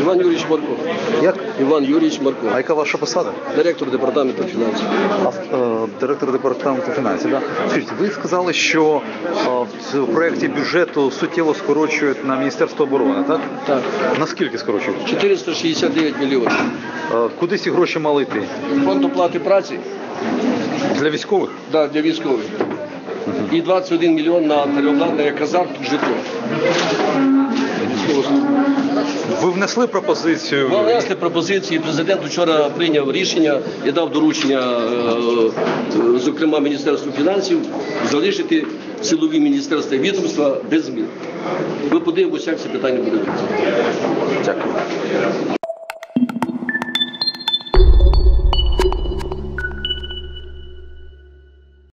Іван Юрійович Марко. Як? Іван Юрійович Марко. А яка ваша посада? Директор департаменту фінансів. А, е, директор департаменту фінансів. Да? Скажіть, ви сказали, що е, в проєкті бюджету суттєво скорочують на Міністерство оборони, так? Так. Наскільки скорочують? 469 мільйонів. Е, Куди ці гроші мали йти? Фонд оплати праці Для військових? да, для військових. І 21 мільйон на переобладнання казарм житло. Ви внесли пропозицію? Ми внесли пропозиції. Президент вчора прийняв рішення і дав доручення, е, е, зокрема Міністерству фінансів, залишити силові міністерства і відомства без змін. Ми подивимося, як це питання буде. Дякую.